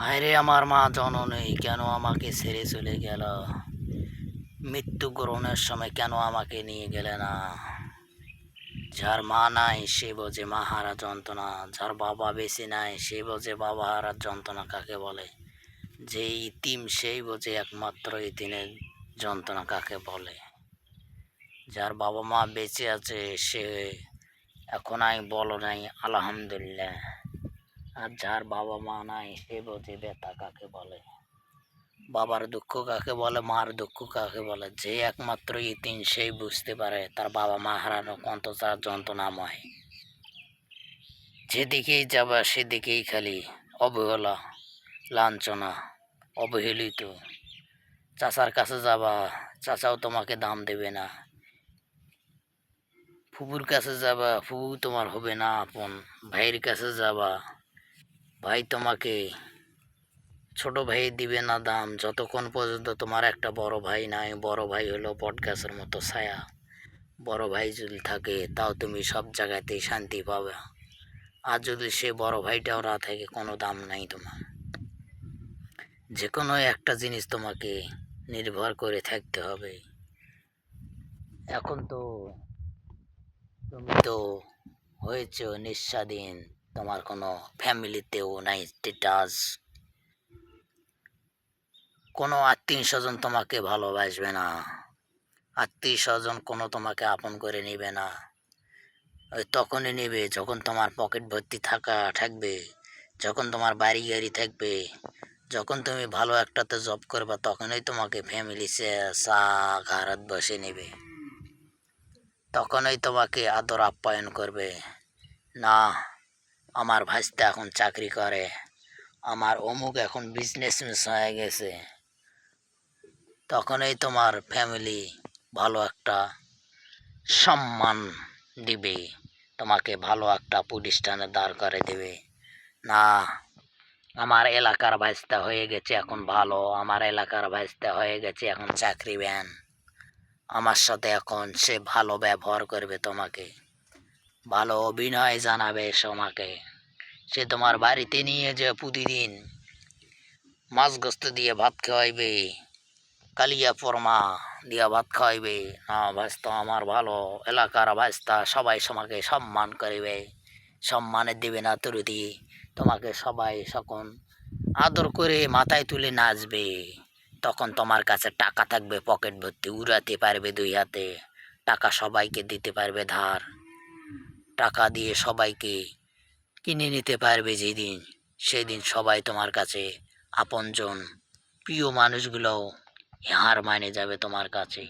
হায়রে আমার মা জননী, কেন আমাকে ছেড়ে চলে গেল? মৃত্যু গ্রহণের সময় কেন আমাকে নিয়ে গেলে না? যার মা নাই, সে বোঝে মা হারা যন্ত্রণা। যার বাবা বেশি নাই, সে বোঝে বাবা হারার যন্ত্রণা কাকে বলে? যে ইতিম, সেই বোঝে একমাত্র ইতিনের যন্ত্রণা কাকে বলে? যার বাবা মা বেঁচে আছে, সে এখন আমি বলো নাই, আলহামদুলিল্লাহ। আর যার বাবা মা নাই, সে বোঝে ব্যথা কাকে বলে? বাবার দুঃখ কাকে বলে, মার দুঃখ কাকে বলে? যে একমাত্র ইতিম সেই বুঝতে পারে, তার বাবা মা হারানো কত তার যন্ত্রণাময়। যেদিকেই যাবা সেদিকেই খালি অবহেলা, লাঞ্ছনা, অবহেলিত। চাচার কাছে যাবা, চাচাও তোমাকে দাম দেবে না। ফুপুর কাছে যাবা ফুপু তোমার হবে না আপন। ভাইয়ের কাছে যাবা ভাই, তোমাকে ছোট ভাই দিবে না দাম। যতক্ষণ পর্যন্ত তোমার একটা বড় ভাই নাই, বড় ভাই হলো বট গাছের মতো ছায়া। বড় ভাই যদি থাকে, তাও তুমি সব জায়গাতেই শান্তি পাবে। আর যদি সে বড় ভাইটাও না থাকে, কোনো দাম নাই তোমার। যে কোনো একটা জিনিস তোমাকে নির্ভর করে থাকতে হবে। এখন তো তুমি তো হয়েছ নিঃস্বাধীন। তোমার কোনো ফ্যামিলিতেও নাই স্টেটাস কোনো আত্মীয় স্বজন তোমাকে ভালোবাসবে না, আত্মীয় স্বজন কোনো তোমাকে আপন করে নেবে না, ওই তখনই নেবে যখন তোমার পকেট ভর্তি থাকা থাকবে, যখন তোমার বাড়ি গাড়ি থাকবে, যখন তুমি ভালো একটাতে জব করবে তখনই তোমাকে ফ্যামিলি চা ঘাড়ত বসে নেবে। তখনই তোমাকে আদর আপ্যায়ন করবে। না আমার ভাইস্তা এখন চাকরি করে। আমার অমুক এখন বিজনেস হয়ে গেছে। তখনই তোমার ফ্যামিলি ভালো একটা সম্মান দিবে। তোমাকে ভালো একটা প্রতিষ্ঠানে দাঁড় করে দেবে। না, আমার এলাকার ভাইস্তা হয়ে গেছে এখন ভালো। আমার এলাকার ভাইস্তা হয়ে গেছে এখন চাকরি ব্যান আমার সাথে এখন সে ভালো ব্যবহার করবে তোমাকে। ভালো অভিনয় জানাবে তোমাকে সে তোমার বাড়িতে নিয়ে যে প্রতিদিন মাছ গোস্ত দিয়ে ভাত খাওয়াইবে, কালিয়া পরমা দিয়া ভাত খাওয়াইবে। না ভাস্তা আমার ভালো এলাকার ভাস্তা সবাই তোমাকে সম্মান করিবে। সম্মানে দেবে না তুরুতি তোমাকে সবাই সকন আদর করে মাথায় তুলে নাচবে। তখন তোমার কাছে টাকা থাকবে, পকেট ভর্তি, উড়াতে পারবে দুই হাতে। টাকা সবাইকে দিতে পারবে ধার। টাকা দিয়ে সবাইকে কিনে নিতে পারবে যেদিন, সেদিন সবাই তোমার কাছে আপনজন। প্রিয় মানুষগুলোও হার মানে যাবে তোমার কাছে।